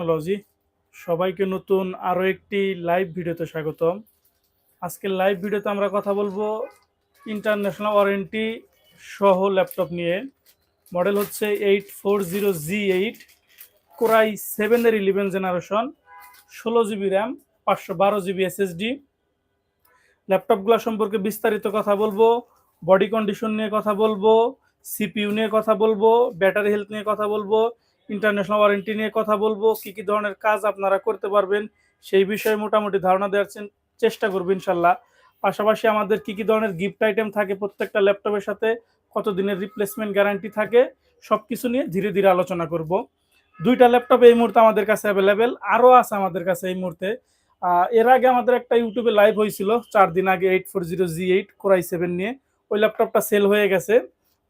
Technology সবাইকে নতুন আরও একটি লাইভ ভিডিওতে স্বাগতম। আজকের লাইভ ভিডিওতে আমরা কথা বলব ইন্টারন্যাশনাল ওয়ারেন্টি সহ ল্যাপটপ নিয়ে। মডেল হচ্ছে eight four zero G eight core i সেভেনের ইলেভেন জেনারেশন ষোলো জিবি র্যাম পাঁচশো বারো জিবি এসএসডি ল্যাপটপগুলো সম্পর্কে বিস্তারিত কথা বলব বডি কন্ডিশন নিয়ে কথা বলব সিপিইউ নিয়ে কথা বলব ব্যাটারি হেলথ নিয়ে কথা বলব ইন্টারন্যাশনাল ওয়ারেন্টি নিয়ে কথা বলব, কি কি ধরনের কাজ আপনারা করতে পারবেন, সেই বিষয়ে মোটামুটি ধারণা দেওয়ার চেষ্টা করব ইনশাল্লাহ। পাশাপাশি আমাদের কি কি ধরনের গিফট আইটেম থাকে প্রত্যেকটা ল্যাপটপের সাথে কত দিনের রিপ্লেসমেন্ট গ্যারান্টি থাকে সব কিছু নিয়ে ধীরে ধীরে আলোচনা করব। দুইটা ল্যাপটপ এই মুহূর্তে আমাদের কাছে অ্যাভেলেবেল আরও আছে আমাদের কাছে এই মুহূর্তে। এর আগে আমাদের একটা ইউটিউবে লাইভ হয়েছিল, চার দিন আগে eight four zero G eight core i seven নিয়ে। ওই ল্যাপটপটা সেল হয়ে গেছে,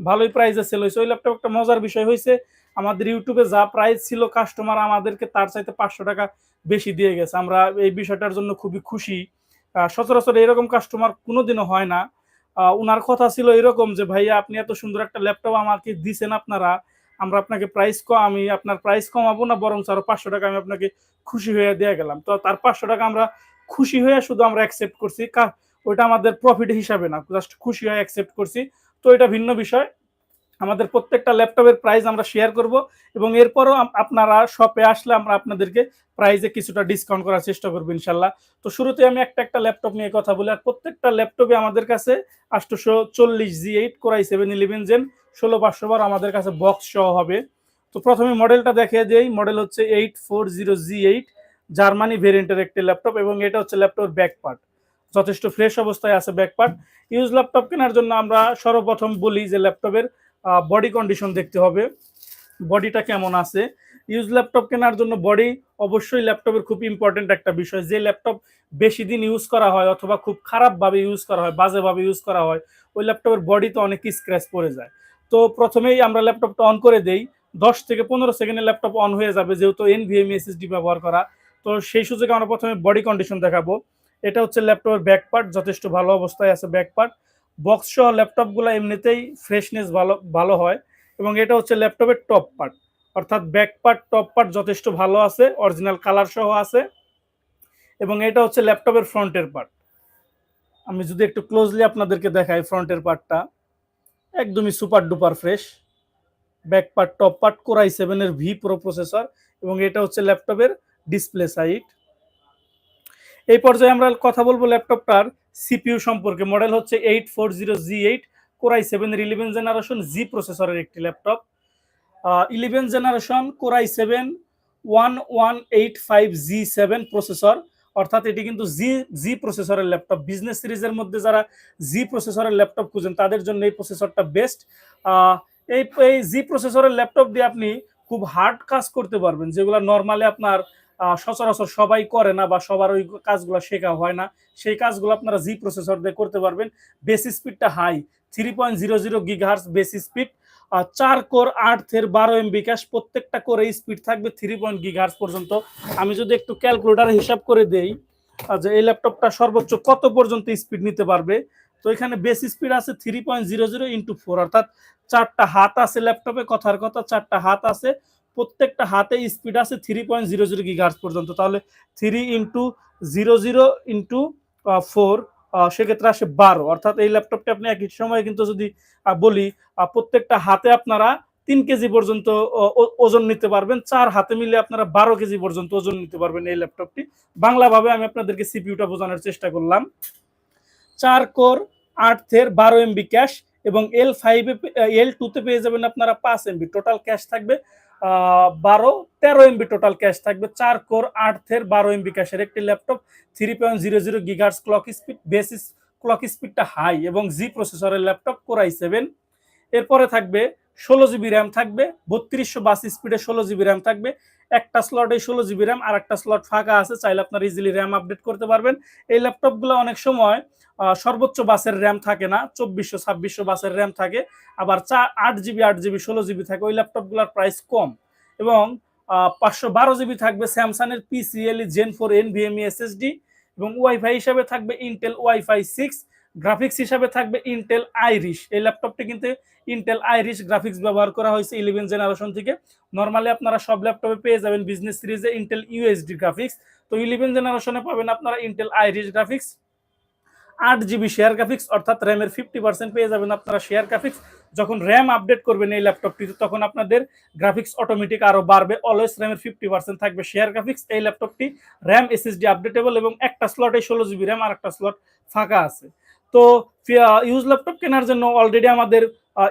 ভালোই প্রাইসে সেল হয়েছে। ওই ল্যাপটপ একটা মজার বিষয় হয়েছে আমাদের ইউটিউবে যা প্রাইস ছিল কাস্টমার আমাদেরকে তার চাইতে পাঁচশো টাকা বেশি দিয়ে গেছে। আমরা এই বিষয়টার জন্য খুবই খুশি। সচরাচর এরকম কাস্টমার কোনোদিনও হয় না। উনার কথা ছিল এরকম যে, ভাইয়া, আপনি এত সুন্দর একটা ল্যাপটপ আমাকে দিছেন আপনারা, আমরা আপনাকে প্রাইস কম আমি আপনার প্রাইস কমাবো না বরং আরও পাঁচশো টাকা আমি আপনাকে খুশি হয়ে দিয়ে গেলাম। তো তার পাঁচশো টাকা আমরা খুশি হয়ে শুধু আমরা অ্যাকসেপ্ট করছি। ওইটা আমাদের প্রফিট হিসাবে না জাস্ট খুশি হয়ে অ্যাকসেপ্ট করছি। তো এটা ভিন্ন বিষয়। আমাদের প্রত্যেকটা ল্যাপটপের প্রাইস আমরা শেয়ার করব এবং এরপরও আপনারা শপে আসলে আমরা আপনাদেরকে প্রাইজে কিছুটা ডিসকাউন্ট করার চেষ্টা করব ইনশাল্লাহ। তো শুরুতে আমি একটা একটা ল্যাপটপ নিয়ে কথা বলি। আর প্রত্যেকটা ল্যাপটপে আমাদের কাছে আটশোশো চল্লিশ G eight core i seven eleven gen ষোলো পাঁচশো বার আমাদের কাছে বক্স সহ হবে। তো প্রথমে মডেলটা দেখে যেই মডেল হচ্ছে eight four zero G eight Germany ভেরিয়েন্টের একটি ল্যাপটপ এবং এটা হচ্ছে ল্যাপটপের ব্যাক পার্ট যথেষ্ট ফ্রেশ অবস্থায় আছে ব্যাক পার্ট ইউজ ল্যাপটপ কেনার জন্য আমরা সর্বপ্রথম বলি যে ল্যাপটপের বডি কন্ডিশন দেখতে হবে। বডিটা কেমন আছে? ইউজ ল্যাপটপ কেনার জন্য বডি অবশ্যই ল্যাপটপের খুব ইম্পর্টেন্ট একটা বিষয়। যে ল্যাপটপ বেশি দিন ইউজ করা হয় অথবা খুব খারাপভাবে ইউজ করা হয়, বাজেভাবে ইউজ করা হয়, ওই ল্যাপটপের বডিতে অনেক স্ক্র্যাচ পড়ে যায়। তো প্রথমেই আমরা ল্যাপটপটা অন করে দেই। দশ থেকে পনেরো সেকেন্ডে ল্যাপটপ অন হয়ে যাবে যেহেতু এনভিএমই এসএসডি ব্যবহার করা। তো সেই সুযোগে আমরা প্রথমে বডি কন্ডিশন দেখাবো। এটা হচ্ছে ল্যাপটপের ব্যাক পার্ট যথেষ্ট ভালো অবস্থায় আছে ব্যাক পার্ট বক্স সহ ল্যাপটপগুলো এমনিতেই ফ্রেশনেস ভালো ভালো হয়। এবং এটা হচ্ছে ল্যাপটপের টপ পার্ট অর্থাৎ ব্যাক পার্ট টপ পার্ট যথেষ্ট ভালো আছে অরিজিনাল কালার সহ আছে। এবং এটা হচ্ছে ল্যাপটপের ফ্রন্টের পার্ট আমি যদি একটু ক্লোজলি আপনাদেরকে দেখাই ফ্রন্টের পার্টটা একদমই super duper fresh back part top part core i সেভেনের ভি প্রো প্রসেসর এবং এটা হচ্ছে ল্যাপটপের ডিসপ্লে সাইট এই পর্যায়ে আমরা কথা বলব ল্যাপটপটার সিপিইউ সম্পর্কে মডেল হচ্ছে eight four zero G eight, core i সেভেনের ইলেভেন জেনারেশন জি প্রসেসরের একটি laptop eleven generation core i seven one one eight five G seven processor অর্থাৎ এটি কিন্তু জি জি প্রসেসরের ল্যাপটপ বিজনেস সিরিজের মধ্যে যারা জি প্রসেসরের ল্যাপটপ খুঁজেন, তাদের জন্য এই প্রসেসরটা বেস্ট এই এই জি প্রসেসরের ল্যাপটপ দিয়ে আপনি খুব হার্ড কাজ করতে পারবেন, যেগুলো নর্মালি আপনার সচরাচর সবাই করে না বা সবার ওই কাজগুলো শেখা হয় না। সেই কাজগুলো আপনারা জি প্রসেসর দিয়ে করতে পারবেন। বেসি স্পিডটা high three point zero zero gigahertz বেসি স্পিড চার কোর আট থের বারো এমবি ক্যাশ প্রত্যেকটা কোরে স্পিড থাকবে থ্রি পয়েন্ট গিগাহার্স পর্যন্ত। আমি যদি একটু ক্যালকুলেটার হিসাব করে দেই যে এই ল্যাপটপটা সর্বোচ্চ কত পর্যন্ত স্পিড নিতে পারবে? তো এখানে বেসি স্পিড আছে three point zero zero into four অর্থাৎ চারটা হাত আছে ল্যাপটপে কথার কথা, চারটা হাত আছে। প্রত্যেকটা হাতে স্পিড আছে three point zero zero gigahertz পর্যন্ত। তাহলে three into zero zero into four সেক্ষেত্রে আসে বারো। অর্থাৎ এই ল্যাপটপটি আপনি একই সময়ে কিন্তু যদি বলি প্রত্যেকটা হাতে আপনারা তিন কেজি পর্যন্ত ওজন নিতে পারবেন। চার হাতে মিলে আপনারা বারো কেজি পর্যন্ত ওজন নিতে পারবেন এই ল্যাপটপটি বাংলাভাবে আমি আপনাদেরকে সিপিইউটা বোঝানোর চেষ্টা করলাম। চার কোর, আট থের, বারো এমবি ক্যাশ এবং এল ফাইভে এল টুতে পেয়ে যাবেন আপনারা পাঁচ এমবি টোটাল ক্যাশ থাকবে বারো, তেরো এমবি টোটাল ক্যাশ থাকবে, চার কোর আর্থের বারো এমবি ক্যাশের একটি laptop three point zero zero gigahertz clock speed basis clock স্পিডটা হাই এবং জি প্রসেসরের ল্যাপটপ কোরাই সেভেন এরপরে থাকবে ষোলো জিবি র্যাম থাকবে, বত্রিশশো বাস স্পিডে ষোলো জিবি র্যাম থাকবে। একটা স্লটে ষোলো জিবি র্যাম আর একটা স্লট ফাঁকা আছে, চাইলে আপনার ইজিলি র্যাম আপডেট করতে পারবেন। এই ল্যাপটপগুলো অনেক সময় সর্বোচ্চ বাসের র্যাম থাকে না, চব্বিশশো, ছাব্বিশশো বাসের র্যাম থাকে, আবার চা আট জিবি আট জিবি, ষোলো জিবি থাকে, ওই ল্যাপটপগুলোর প্রাইস কম। এবং পাঁচশো বারো জিবি থাকবে স্যামসাংয়ের PCIe gen four NVMe SSD এবং ওয়াইফাই হিসাবে থাকবে ইন্টেল ওয়াইফাই সিক্স গ্রাফিক্স হিসাবে থাকবে ইন্টেল আইরিশ এই ল্যাপটপটি কিন্তু ইন্টেল আইরিশ গ্রাফিক্স ব্যবহার করা হয়েছে ইলেভেন জেনারেশন থেকে। নর্মালি আপনারা সব ল্যাপটপে পেয়ে যাবেন বিজনেস সিরিজে ইন্টেল ইউএসডি গ্রাফিক্স তো ইলেভেন জেনারেশনে পাবেন আপনারা ইন্টেল আইরিশ গ্রাফিক্স আট জিবি শেয়ার গ্রাফিক্স অর্থাৎ র্যামের ফিফটি পার্সেন্ট পেয়ে যাবেন আপনারা শেয়ার গ্রাফিক্স যখন র্যাম আপডেট করবেন এই ল্যাপটপটিতে তখন আপনাদের গ্রাফিক্স অটোমেটিক আরও বাড়বে। অলওয়েজ র্যামের ফিফটি পার্সেন্ট থাকবে শেয়ার গ্রাফিক্স এই ল্যাপটপটি র্যাম এসএসডি আপডেটেবল এবং একটা স্লটে ষোলো জিবি র্যাম আর একটা স্লট ফাঁকা আছে। তো ইউজ ল্যাপটপ কেনার জন্য অলরেডি আমাদের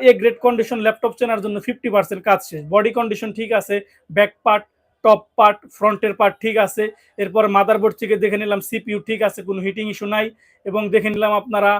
এ গ্রেড কন্ডিশন ল্যাপটপ কেনার জন্য ফিফটি পার্সেন্ট কাজ শেষ। বডি কন্ডিশন ঠিক আছে ব্যাক পার্ট টপ পার্ট ফ্রন্টের পার্ট ঠিক আছে। এরপর মাদারবোর্ড থেকে দেখে নিলাম সিপিইউ ঠিক আছে, কোনো হিটিং ইস্যু নাই। এবং দেখে নিলাম আপনারা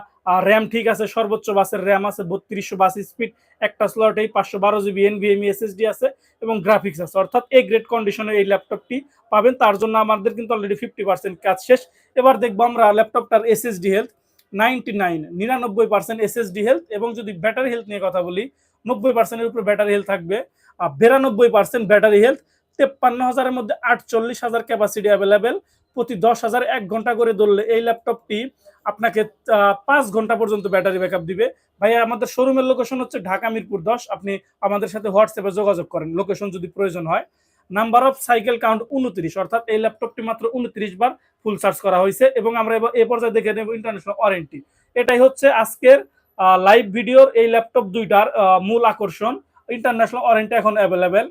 র্যাম ঠিক আছে, সর্বোচ্চ বাসের র্যাম আছে, বত্রিশশো বাস স্পিড একটা স্লটেই পাঁচশো বারো জিবি এনভিএমই এসএসডি আছে এবং গ্রাফিক্স আছে। অর্থাৎ এ গ্রেড কন্ডিশনের এই ল্যাপটপটি পাবেন। তার জন্য আমাদের কিন্তু অলরেডি ফিফটি পার্সেন্ট কাজ শেষ। এবার দেখব আমরা ল্যাপটপটার এসএসডি হেলথ নাইনটি নাইন, নিরানব্বই পার্সেন্ট এসএসডি হেলথ এবং যদি ব্যাটারি হেলথ নিয়ে কথা বলি, নব্বই পার্সেন্টের উপরে ব্যাটারি হেলথ থাকবে। আর বিরানব্বই পার্সেন্ট ব্যাটারি হেলথ তেপ্পান্ন হাজারের মধ্যে আটচল্লিশ হাজার ক্যাপাসিটি অ্যাভেলেবেল প্রতি দশ হাজার এক ঘণ্টা করে ধরলে এই ল্যাপটপটি আপনাকে পাঁচ ঘণ্টা পর্যন্ত ব্যাটারি ব্যাকআপ দিবে। ভাই আমাদের শোরুমের লোকেশন হচ্ছে ঢাকা মিরপুর দশ। আপনি আমাদের সাথে হোয়াটসঅ্যাপে যোগাযোগ করেন। লোকেশন যদি প্রয়োজন হয়। নাম্বার অফ সাইকেল কাউন্ট উনত্রিশ, অর্থাৎ এই ল্যাপটপটি মাত্র উনত্রিশ বার ফুল চার্জ করা হয়েছে এবং আমরা এবার এ পর্যায়ে দেখে নেব ইন্টারন্যাশনাল ওয়ারেন্টি এটাই হচ্ছে আজকের লাইভ ভিডিওর এই ল্যাপটপ দুইটার মূল আকর্ষণ। ইন্টারন্যাশনাল ওয়ারেন্টি এখন অ্যাভেলেবেল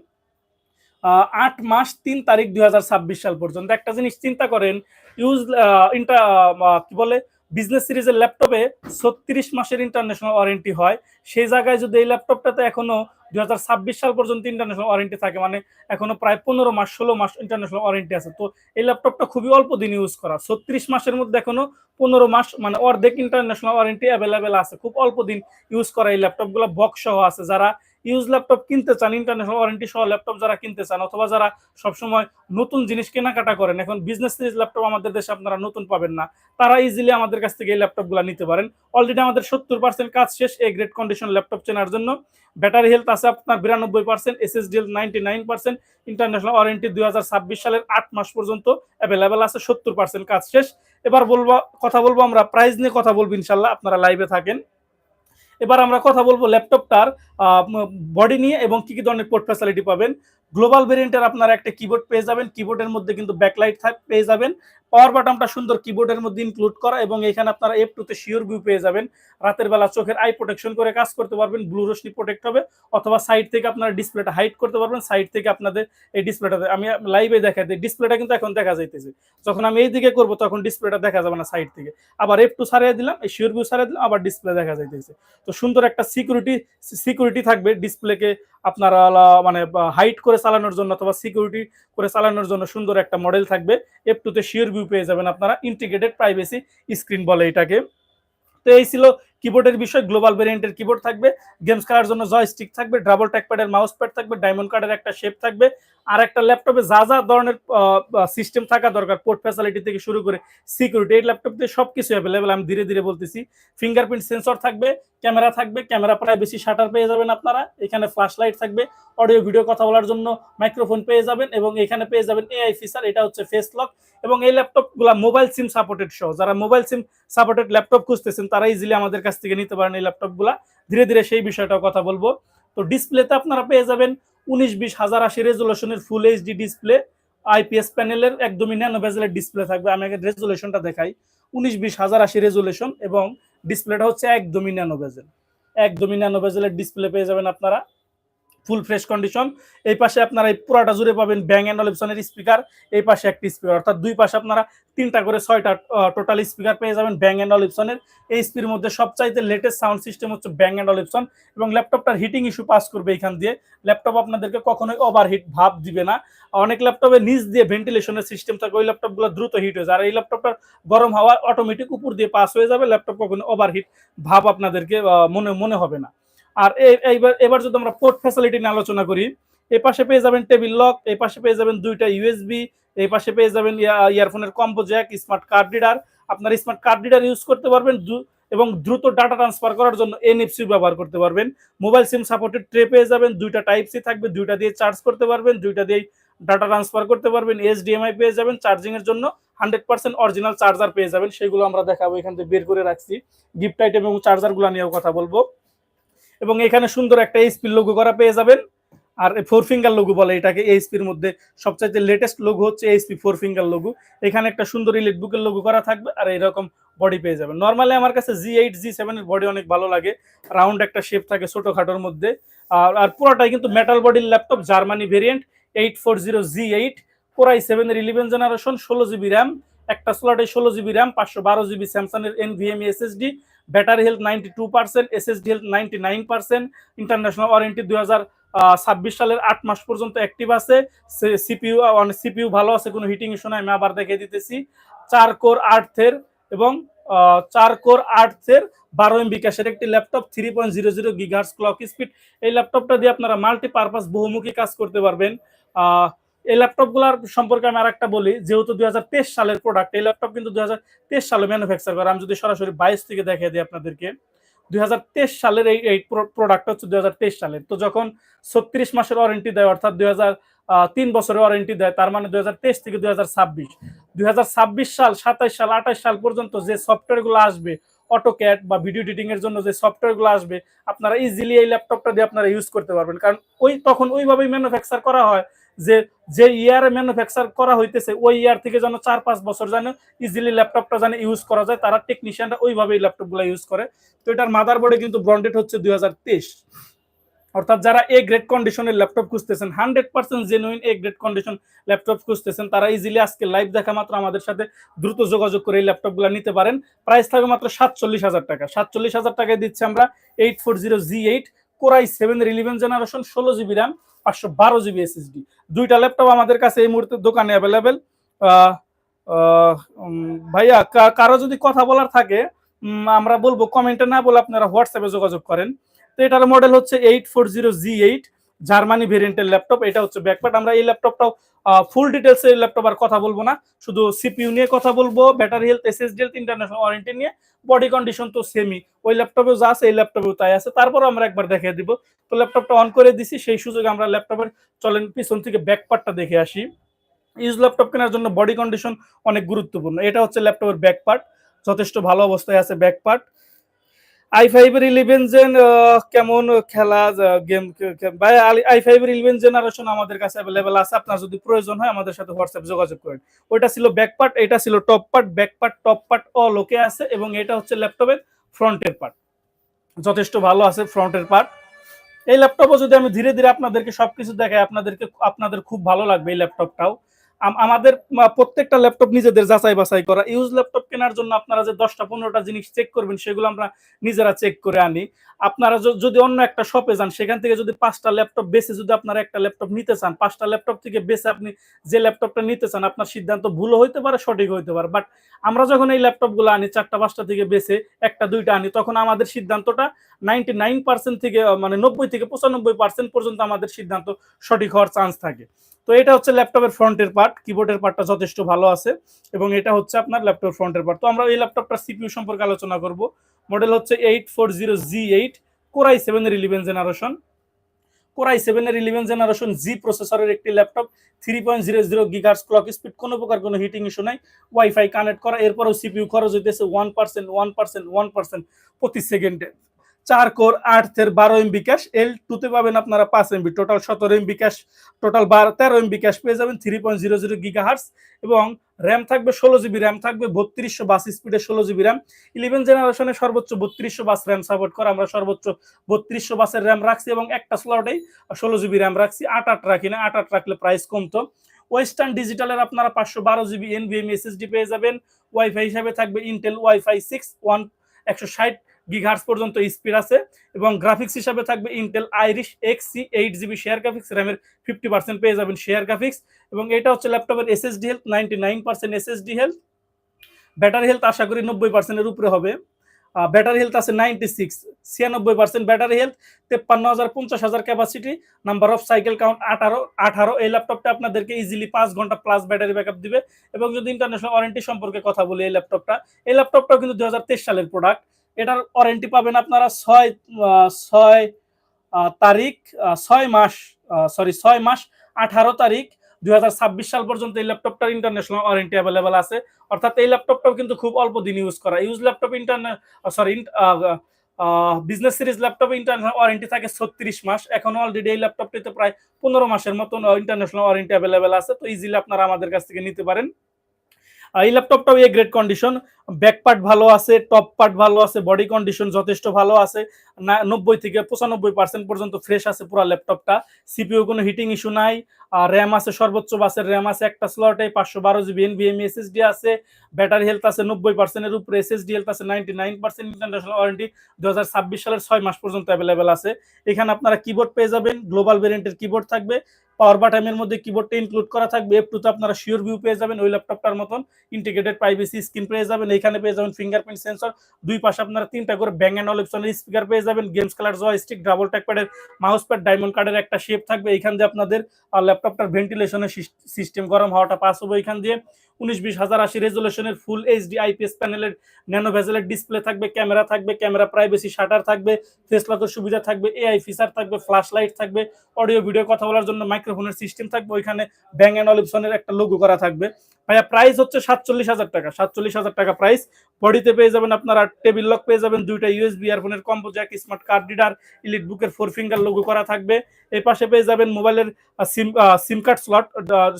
আট মাস তিন তারিখ দুই হাজার ছাব্বিশ সাল পর্যন্ত। একটা জিনিস চিন্তা করেন ইউজ ইন্টার কি বলে বিজনেস সিরিজের ল্যাপটপে ছত্রিশ মাসের ইন্টারন্যাশনাল ওয়ারেন্টি হয়। সেই জায়গায় যদি এই ল্যাপটপটাতে এখনও দুই হাজার ছাব্বিশ সাল পর্যন্ত ইন্টারন্যাশনাল ওয়ারেন্টি থাকে মানে এখনও প্রায় পনেরো মাস, ষোলো মাস ইন্টারন্যাশনাল ওয়ারেন্টি আছে। তো এই ল্যাপটপটা খুবই অল্প দিন ইউজ করা, ছত্রিশ মাসের মধ্যে এখনও পনেরো মাস মানে অর্ধেক ইন্টারন্যাশনাল ওয়ারেন্টি অ্যাভেলেবেল আছে। খুব অল্প দিন ইউজ করা এই ল্যাপটপগুলো বক্স সহ আছে। যারা ইউজ ল্যাপটপ কিনতে চান ইন্টারন্যাশনাল ওয়ারেন্টি সহ ল্যাপটপ যারা কিনতে চান, অথবা যারা সবসময় নতুন জিনিস কেনাকাটা করেন, এখন বিজনেস সিরিজ ল্যাপটপ আমাদের দেশে আপনারা নতুন পাবেন না। তারা ইজিলি আমাদের কাছ থেকে এই ল্যাপটপগুলো নিতে পারেন। অলরেডি আমাদের সত্তর পার্সেন্ট কাজ শেষ এই গ্রেড কন্ডিশন ল্যাপটপ চেনার জন্য। ব্যাটারি হেলথ আছে আপনার বিরানব্বই percent SSD health ninety nine percent international warranty দুই হাজার ছাব্বিশ সালের আট মাস পর্যন্ত অ্যাভেলেবেল আছে, সত্তর পার্সেন্ট কাজ শেষ। এবার বলব, কথা বলব আমরা প্রাইস নিয়ে কথা বলব ইনশাল্লাহ, আপনারা লাইভে থাকেন। এবার আমরা কথা বলব ল্যাপটপটার বডি নিয়ে এবং কি কি ধরনের পোর্ট ফ্যাসিলিটি পাবেন। গ্লোবাল ভেরিয়েন্টের আপনারা একটা কিবোর্ড পেয়ে যাবেন। কিবোর্ডের মধ্যে কিন্তু ব্যাকলাইট পেয়ে যাবেন। পাওয়ার বাটনটা সুন্দর কিবোর্ডের মধ্যে ইনক্লুড করা এবং এখানে আপনারা এফ টুতে শিওর ভিউ পেয়ে যাবেন। রাতের বেলা চোখের আই প্রোটেকশন করে কাজ করতে পারবেন ব্লু রশ্মি প্রোটেক্ট হবে অথবা সাইড থেকে আপনারা ডিসপ্লেটা হাইড করতে পারবেন সাইড থেকে আপনাদের এই ডিসপ্লেটাতে আমি লাইভে দেখা দিই ডিসপ্লেটা কিন্তু এখন দেখা যাইতেছে। যখন আমি এই দিকে করব তখন ডিসপ্লেটা দেখা যাবে না সাইড থেকে। আবার এফ টু সারিয়ে দিলাম, এই শিওর ভিউ সারিয়ে দিলাম, আবার ডিসপ্লে দেখা যাইতেছে। তো সুন্দর একটা সিকিউরিটি সিকিউরিটি থাকবে ডিসপ্লেকে আপনারা মানে হাইট করে চালানোর জন্য অথবা সিকিউরিটি করে চালানোর জন্য সুন্দর একটা মডেল থাকবে। এফ টুতে শিওর ভিউ পেয়ে যাবেন আপনারা ইন্টিগ্রেটেড প্রাইভেসি স্ক্রিন বলে এটাকে। তো এই ছিল কিবোর্ডের বিষয় গ্লোবাল ভেরিয়েন্টের কিবোর্ড থাকবে গেমস খেলার জন্য জয় স্টিক থাকবে ডাবল ট্যাকপ্যাডের মাউস প্যাড থাকবে ডায়মন্ড কার্ডের একটা শেপ থাকবে, আর একটা ল্যাপটপে যা যা ধরনের সিস্টেম থাকা দরকার পোর্ট ফ্যাসিলিটি থেকে শুরু করে সিকিউরিটি এই ল্যাপটপ দিয়ে সব কিছু অ্যাভেলেবেল আমি ধীরে ধীরে বলতেছি। ফিঙ্গারপ্রিন্ট সেন্সর থাকবে ক্যামেরা থাকবে, ক্যামেরা প্রায় বেশি শাটার পেয়ে যাবেন আপনারা। এখানে ফ্ল্যাশ লাইট থাকবে অডিও ভিডিও কথা বলার জন্য মাইক্রোফোন পেয়ে যাবেন এবং এখানে পেয়ে যাবেন এআই ফিচার এটা হচ্ছে ফেস লক এবং এই ল্যাপটপগুলো মোবাইল সিম সাপোর্টেড সহ। যারা মোবাইল সিম সাপোর্টেড ল্যাপটপ খুঁজতেছেন, তারা ইজিলি আমাদের কাছ থেকে নিতে পারেন এই ল্যাপটপগুলো ধীরে ধীরে সেই বিষয়টাও কথা বলব। তো ডিসপ্লেতে আপনারা পেয়ে যাবেন উনিশ বিশ হাজার আশি রেজুলেশনের ফুল এইচডি ডিসপ্লে আইপিএস প্যানেলের একদমই ন্যানো বেজেলের ডিসপ্লে থাকবে। আমি আগে রেজুলেশনটা দেখাই। উনিশ বিশ হাজার আশি রেজুলেশন এবং ডিসপ্লেটা হচ্ছে একদমই ন্যানো বেজেল একদমই ন্যানো বেজেলের ডিসপ্লে পেয়ে যাবেন আপনারা। Full fresh condition. এই পাশে আপনারা এই পুরাটা জুড়ে পাবেন ব্যাং অ্যান্ড অলিপসনের স্পিকার, এই পাশে একটি স্পিকার। অর্থাৎ দুই পাশে আপনারা তিনটা করে ছয়টা টোটাল স্পিকার পেয়ে যাবেন ব্যাং অ্যান্ড অলিপসনের এই স্পির মধ্যে সবচাইতে লেটেস্ট সাউন্ড সিস্টেম হচ্ছে ব্যাং অ্যান্ড অলিপসন এবং ল্যাপটপটার হিটিং ইস্যু পাস করবে এখান দিয়ে। ল্যাপটপ আপনাদেরকে কখনোই ওভারহিট ভাব দিবে না। অনেক ল্যাপটপে নিচ দিয়ে ভেন্টিলেশনের সিস্টেম থাকে, ওই ল্যাপটপগুলো দ্রুত হিট হয়ে যায়। আর এই ল্যাপটপটার গরম হাওয়া অটোমেটিক উপর দিয়ে পাস হয়ে যাবে। ল্যাপটপ কখনো ওভারহিট ভাব আপনাদেরকে মনে মনে হবে না। আর এইবার এবার যদি আমরা পোর্ট ফ্যাসিলিটি নিয়ে আলোচনা করি, এই পাশে পেয়ে যাবেন টেবিল লক এই পাশে পেয়ে যাবেন দুইটা ইউএসবি এই পাশে পেয়ে যাবেন ইয়ারফোনের combo jack smart card reader আপনার স্মার্ট কার্ড রিডার ইউজ করতে পারবেন এবং দ্রুত ডাটা ট্রান্সফার করার জন্য এনএফসি ব্যবহার করতে পারবেন। মোবাইল সিম সাপোর্টেড ট্রে পেয়ে যাবেন, দুইটা টাইপ সি থাকবে, দুইটা দিয়ে চার্জ করতে পারবেন, দুইটা দিয়ে ডাটা ট্রান্সফার করতে পারবেন। এইচডিএমআই পেয়ে যাবেন চার্জিং এর জন্য হান্ড্রেড পার্সেন্ট অরিজিনাল চার্জার পেয়ে যাবেন। সেগুলো আমরা দেখাবো, এখান থেকে বের করে রাখছি। গিফট আইটেম এবং চার্জারগুলো নিয়েও কথা বলব। এবং এখানে সুন্দর একটা এইচপির লোগো করা পেয়ে যাবেন। আর ফোর ফিঙ্গার লোগো বলে এটাকে এইচপির মধ্যে সবচাইতে লেটেস্ট লোগো হচ্ছে এইচপি ফোর ফিঙ্গার লোগো এখানে একটা সুন্দর ইলেকট্রিকের লোগো করা থাকবে আর এরকম বডি পেয়ে যাবেন। নর্মালি আমার কাছে জি এইট জি সেভেনের বডি অনেক ভালো লাগে। রাউন্ড একটা শেপ থাকে ছোটোখাটোর মধ্যে। আর আর পুরোটাই কিন্তু মেটাল বডির laptop Germany variant eight four zero G eight core i সেভেনের ইলেভেন জেনারেশন ষোলো জিবি র্যাম একটা স্লটে ষোলো জিবি র্যাম পাঁচশো বারো জিবি স্যামসাংয়ের NVMe SSD battery health ninety two percent SSD health ninety nine percent international warranty দুই হাজার ছাব্বিশ সালের আট মাস পর্যন্ত অ্যাক্টিভ আছে। সিপিইউ সিপিইউ ভালো আছে, কোনো হিটিং ইস্যু নাই, আমি আবার দেখিয়ে দিতেছি। চার কোর আর্থের এবং চার কোর আর্থের বারো এমবি ক্যাশের একটি laptop three point zero zero gigahertz clock speed এই ল্যাপটপটা দিয়ে আপনারা মাল্টিপারপাস বহুমুখী কাজ করতে পারবেন। এই ল্যাপটপগুলোর সম্পর্কে আমি আর একটা বলি, যেহেতু দুই হাজার তেইশ সালের প্রোডাক্ট এই ল্যাপটপ কিন্তু দুই সালে ম্যানুফ্যাকচার করা। আমি যদি সরাসরি বাইশ থেকে দেখিয়ে দিই আপনাদেরকে, দুই সালের এই এই প্রোডাক্ট হচ্ছে দুই সালের। তো যখন ছত্রিশ মাসের ওয়ারেন্টি দেয়, অর্থাৎ দুই তিন বছরের ওয়ারেন্টি দেয়, তার মানে দুই থেকে দুই হাজার দুই সাল, সাতাইশ সাল, আঠাইশ সাল পর্যন্ত যে সফটওয়্যারগুলো আসবে অটোক্যাট বা ভিডিও এডিটিং এর জন্য যে সফটওয়্যারগুলো আসবে, আপনারা ইজিলি এই ল্যাপটপটা দিয়ে আপনারা ইউজ করতে পারবেন। কারণ ওই, তখন ওইভাবেই ম্যানুফ্যাকচার করা হয় যে যে ইয়ারে ম্যানুফ্যাকচার করা হইতেছে, ওই ইয়ার থেকে যেন চার পাঁচ বছর যেন ইজিলি ল্যাপটপটা যেন ইউজ করা যায়, তারা টেকনিশিয়ানরা ওইভাবেই ল্যাপটপগুলো ইউজ করে। তো এটার মাদার বোর্ডে কিন্তু ব্রন্ডেড হচ্ছে দুই হাজার তেইশ। অর্থাৎ যারা এ গ্রেড কন্ডিশনের ল্যাপটপ খুঁজতেছেন hundred percent genuine A grade condition laptop খুঁজতেছেন, তারা ইজিলি আজকে লাইভ দেখা মাত্র আমাদের সাথে দ্রুত যোগাযোগ করে এই ল্যাপটপগুলো নিতে পারেন। প্রাইস থাকবে মাত্র সাতচল্লিশ হাজার টাকা। সাতচল্লিশ হাজার টাকায় দিচ্ছি আমরা eight four zero G eight core i seven eleven generation ষোলো জিবি র্যাম পাঁচশো বারো জিবি এসএসডি দুইটা ল্যাপটপ আমাদের কাছে এই মুহূর্তে দোকানে অ্যাভেলেবেল ভাইয়া কারও যদি কথা বলার থাকে আমরা বলব কমেন্টে না বলে আপনারা হোয়াটসঅ্যাপে যোগাযোগ করেন। তো এটার মডেল হচ্ছে eight four zero G eight Germany ভেরিয়েন্টের ল্যাপটপ এটা হচ্ছে ব্যাকপার্ট আমরা এই ল্যাপটপটাও ফুল ডিটেলস এই ল্যাপটপ আর কথা বলব না। শুধু সিপিইউ নিয়ে কথা বলব battery health SSD health international warranty নিয়ে বডি কন্ডিশন তো সেমি ওই ল্যাপটপেও যা আছে, এই ল্যাপটপেও তাই আছে। তারপর আমরা একবার দেখিয়ে দিব। তো ল্যাপটপটা অন করে দিছি, সেই সুযোগে আমরা ল্যাপটপের চলেন পিছন থেকে ব্যাকপার্টটা দেখে আসি। ইউজ ল্যাপটপ কেনার জন্য বডি কন্ডিশন অনেক গুরুত্বপূর্ণ। এটা হচ্ছে ল্যাপটপের ব্যাক পার্ট যথেষ্ট ভালো অবস্থায় আছে ব্যাক পার্ট আই ফাইভের ইলেভেন জেন কেমন খেলা গেম ভাই আই ফাইভের ইলেভেন জেনারেশন আমাদের কাছে অ্যাভেলেবেল আছে। আপনার যদি প্রয়োজন হয় আমাদের সাথে হোয়াটসঅ্যাপ যোগাযোগ করেন। ওইটা ছিল ব্যাক পার্ট এটা ছিল top part back part top part all okay আছে এবং এটা হচ্ছে ল্যাপটপের ফ্রন্টের পার্ট যথেষ্ট ভালো আছে ফ্রন্টের পার্ট এই ল্যাপটপও যদি আমি ধীরে ধীরে আপনাদেরকে সবকিছু দেখাই, আপনাদেরকে, আপনাদের খুব ভালো লাগবে এই ল্যাপটপটাও আমাদের প্রত্যেকটা ল্যাপটপ নিজেদের যাচাই বাছাই করা। ইউজ ল্যাপটপ কেনার জন্য আপনারা যে দশটা, পনেরোটা জিনিস চেক করবেন, সেগুলো আমরা নিজেরা চেক করে আনি। আপনারা যদি অন্য একটা শপে যান, সেখান থেকে যদি পাঁচটা ল্যাপটপ বেছে যদি আপনারা একটা ল্যাপটপ নিতে চান, পাঁচটা ল্যাপটপ থেকে বেছে আপনি যে ল্যাপটপটা নিতে চান, আপনার সিদ্ধান্ত ভুলও হইতে পারে সঠিক হইতে পারে। বাট আমরা যখন এই ল্যাপটপগুলো আনি, চারটা, পাঁচটা থেকে বেছে, একটা, দুইটা আনি, তখন আমাদের সিদ্ধান্তটা নাইনটি নাইন পার্সেন্ট থেকে মানে নব্বই থেকে পঁচানব্বই পার্সেন্ট পর্যন্ত আমাদের সিদ্ধান্ত সঠিক হওয়ার চান্স থাকে। তো এটা হচ্ছে ল্যাপটপের ফ্রন্টের পার্ট কিবোর্ডের পার্টটা যথেষ্ট ভালো আছে এবং এটা হচ্ছে আপনার ল্যাপটপ ফ্রন্টের পার্ট তো আমরা এই ল্যাপটপটার সিপিইউ সম্পর্কে আলোচনা করব। মডেল হচ্ছে eight four zero G eight core i সেভেনের ইলেভেন জেনারেশন কোরাই সেভেনের ইলেভেন জেনারেশন জি প্রসেসরের একটি laptop three point zero zero gigahertz clock speed কোনো প্রকার কোনো হিটিং ইস্যু নাই। ওয়াইফাই কানেক্ট করা, এরপরও সিপিউ খরচ হইতেছে one percent one percent one percent প্রতি সেকেন্ডে চার কোর আটের বারো এমবি ক্যাশ এল টুতে পাবেন আপনারা পাঁচ এমবি টোটাল সতেরো এমবি ক্যাশ টোটাল বারো, তেরো এমবি ক্যাশ পেয়ে যাবেন three point zero zero gigahertz এবং র্যাম থাকবে ষোলো জিবি র্যাম থাকবে বত্রিশশো বাস স্পিডে ষোলো জিবি র্যাম ইলেভেন জেনারেশনে সর্বোচ্চ বত্রিশশো বাস র্যাম সাপোর্ট করে, আমরা সর্বোচ্চ বত্রিশশো বাসের র্যাম রাখছি এবং একটা স্লটেই ষোলো জিবি র্যাম রাখছি, আট আট রাখি না, আট আট রাখলে প্রাইস কমতো। ওয়েস্টার্ন ডিজিটালের আপনারা পাঁচশো বারো জিবি এনভিএম এসএসডি পেয়ে যাবেন। ওয়াইফাই হিসাবে থাকবে ইন্টেল ওয়াইফাই সিক্স ওয়ান একশো ষাট গিগার্স পর্যন্ত স্পিড আছে এবং গ্রাফিক্স হিসাবে থাকবে Intel Iris X C eight GB share graphics র্যামের ফিফটি পার্সেন্ট পেয়ে যাবেন শেয়ার গ্রাফিক্স এবং এটা হচ্ছে ল্যাপটপের SSD health ninety nine percent SSD health battery health আশা করি নব্বই পার্সেন্টের উপরে হবে। ব্যাটারি হেলথ আছে নাইনটি সিক্স ছিয়ানব্বই পার্সেন্ট ব্যাটারি হেলথ তেপ্পান্ন হাজার পঞ্চাশ হাজার capacity number of cycle count আঠারো আঠারো। এই ল্যাপটপটা আপনাদেরকে ইজিলি পাঁচ ঘণ্টা প্লাস ব্যাটারি ব্যাকআপ দিবে এবং যদি ইন্টারন্যাশনাল ওয়ারেন্টি সম্পর্কে কথা বলি এই ল্যাপটপটা এই ল্যাপটপটাও কিন্তু দু হাজার তেইশ সালের প্রোডাক্ট এটার ওয়ারেন্টি পাবেন আপনারা ছয় ছয় তারিখ ছয় মাস সরি ছয় মাস, আঠারো তারিখ দু হাজার ছাব্বিশ সাল পর্যন্ত এই ল্যাপটপটার ইন্টারন্যাশনাল ওয়ারেন্টি অ্যাভেলেবেল আছে। অর্থাৎ এই ল্যাপটপটাও কিন্তু খুব অল্প দিন ইউজ করা। Use laptop internet sorry business series ল্যাপটপে ইন্টারন্যাশনাল ওয়ারেন্টি থাকে ছত্রিশ মাস। এখন অলরেডি এই ল্যাপটপটিতে প্রায় পনেরো মাসের মতন ইন্টারন্যাশনাল ওয়ারেন্টি অ্যাভেলেবেল আছে। তো ইজিলি আপনারা আমাদের কাছ থেকে নিতে পারেন। এই ল্যাপটপটাও A grade condition back part ভালো আছে টপ পার্ট ভালো আছে বডি কন্ডিশন যথেষ্ট ভালো আছে। নব্বই থেকে পঁচানব্বই পার্সেন্ট পর্যন্ত ফ্রেশ আছে পুরো ল্যাপটপটা সিপিও কোনো হিটিং ইস্যু নাই। আর র্যাম আছে, সর্বোচ্চ বাসের র্যাম আছে একটা স্লটে পাঁচশো বারো জিবি এনভিএমই এসএসডি আছে। ব্যাটারি হেলথ আছে নব্বই পার্সেন্টের উপরে এসএসডি হেলথ আছে ninety nine percent international warranty দু হাজার ছাব্বিশ সালের ছয় মাস পর্যন্ত অ্যাভেলেবেল আছে। এখানে আপনারা কিবোর্ড পেয়ে যাবেন। গ্লোবাল ভেরিয়েন্টের কিবোর্ড থাকবে। পাওয়ার বাটামের মধ্যে কিবোর্ডটা ইনক্লুড করা থাকবে। এফ টুতে আপনারা শিওর ভিউ পেয়ে যাবেন ওই ল্যাপটপটার মতন। ইন্টিগ্রেটেড প্রাইভেসি স্ক্রিন পেয়ে যাবেন। এখানে পেয়ে যাবেন ফিঙ্গারপ্রিন্ট সেন্সর দুই পাশে আপনারা তিনটা করে ব্যাং অ্যান্ড অপশনের স্পিকার পেয়ে যাবেন। গেমস কালার জয়স্টিক ডাবল ট্যাকপ্যাডের মাউস প্যাড ডায়মন্ড কার্ডের একটা শেপ থাকবে। এখান দিয়ে আপনাদের ল্যাপটপটার ভেন্টিলেশনের সিস্টেম গরম হওয়াটা পাস হবে এখান দিয়ে। উনিশ বিশ হাজার আশি রেজুলেশনের ফুল এইচডি আইপিএস প্যানেলের ন্যানো ভেজেলের ডিসপ্লে থাকবে, ক্যামেরা থাকবে, ক্যামেরা প্রাইভেসি শাটার থাকবে, ফেস সুবিধা থাকবে, এআই ফিচার থাকবে, ফ্ল্যাশ লাইট থাকবে, অডিও ভিডিও কথা বলার জন্য মাইক্রোফোনের সিস্টেম থাকবে, ওইখানে ব্যাং অ্যান্ড অলিপসনের একটা লোগো করা থাকবে। ভাইয়া প্রাইস হচ্ছে সাতচল্লিশ হাজার টাকা, সাতচল্লিশ হাজার টাকা প্রাইস বডিতে পেয়ে যাবেন আপনারা টেবিল লক পেয়ে যাবেন, দুইটা USB ইয়ারফোনের combo jack smart card reader elite বুকের ফোর ফিঙ্গার লোগো করা থাকবে। এই পাশে পেয়ে যাবেন মোবাইলের SIM SIM card slot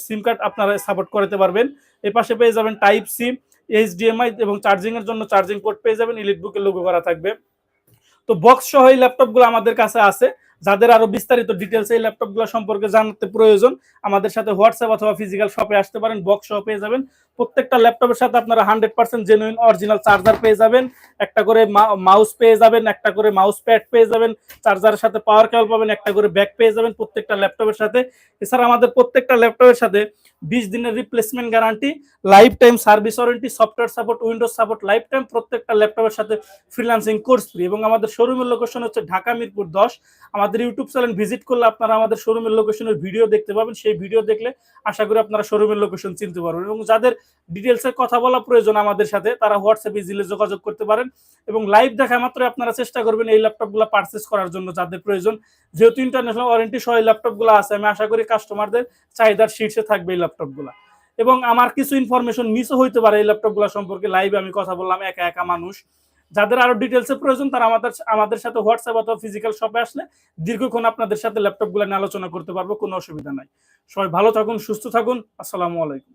SIM card আপনারা সাপোর্ট করতে পারবেন। এই পাশে পেয়ে যাবেন টাইপ সিম এইচডিএমআই এবং চার্জিং এর জন্য চার্জিং পোর্ট পেয়ে যাবেন ইলিট বুকের লোগো করা থাকবে। তো বক্স সহ এই ল্যাপটপগুলো আমাদের কাছে আছে। যাদের আরও বিস্তারিত ডিটেলস এই ল্যাপটপগুলো সম্পর্কে জানতে প্রয়োজন, আমাদের সাথে হোয়াটসঅ্যাপ অথবা ফিজিক্যাল শপে আসতে পারেন বক্স সহ পেয়ে যাবেন। প্রত্যেকটা ল্যাপটপের সাথে আপনারা hundred percent genuine original charger পেয়ে যাবেন। একটা করে মাউস পেয়ে যাবেন, একটা করে মাউস প্যাড পেয়ে যাবেন চার্জারের সাথে পাওয়ার কেবল পাবেন, একটা করে ব্যাগ পেয়ে যাবেন প্রত্যেকটা ল্যাপটপের সাথে। এছাড়া আমাদের প্রত্যেকটা ল্যাপটপের সাথে বিশ দিনের replacement guarantee lifetime service warranty software support Windows support lifetime প্রত্যেকটা ল্যাপটপের সাথে ফ্রিল্যান্সিং কোর্স ফ্রি এবং আমাদের শোরুমের লোকেশন হচ্ছে ঢাকা মিরপুর দশ। আমাদের ইউটিউব চ্যানেল ভিজিট করলে আপনারা আমাদের শোরুমের লোকেশনের ভিডিও দেখতে পাবেন। সেই ভিডিও দেখলে আশা করি আপনারা শোরুমের লোকেশন চিনতে পারবেন। এবং যাদের ডিটেলসে কথা বলা প্রয়োজন আমাদের সাথে, তারা হোয়াটসঅ্যাপে ইজিলে যোগাযোগ করতে পারেন। এবং লাইভ দেখা মাত্র আপনারা চেষ্টা করবেন এই ল্যাপটপগুলো পারচেস করার জন্য যাদের প্রয়োজন। যেহেতু ইন্টারন্যাশনাল ওয়ারেন্টি সহ এই ল্যাপটপগুলো আছে, আমি আশা করি কাস্টমারদের চাহিদার শীর্ষে থাকবে এই ল্যাপটপগুলো এবং আমার কিছু ইনফরমেশন মিসও হইতে পারে এই ল্যাপটপগুলো সম্পর্কে লাইভে আমি কথা বললাম, একা একা মানুষ। যাদের আরও ডিটেলসে প্রয়োজন, তারা আমাদের আমাদের সাথে হোয়াটসঅ্যাপ অথবা ফিজিক্যাল শপে আসলে দীর্ঘক্ষণ আপনাদের সাথে ল্যাপটপগুলো নিয়ে আলোচনা করতে পারব, কোনো অসুবিধা নাই। সবাই ভালো থাকুন, সুস্থ থাকুন, আসসালামু আলাইকুম।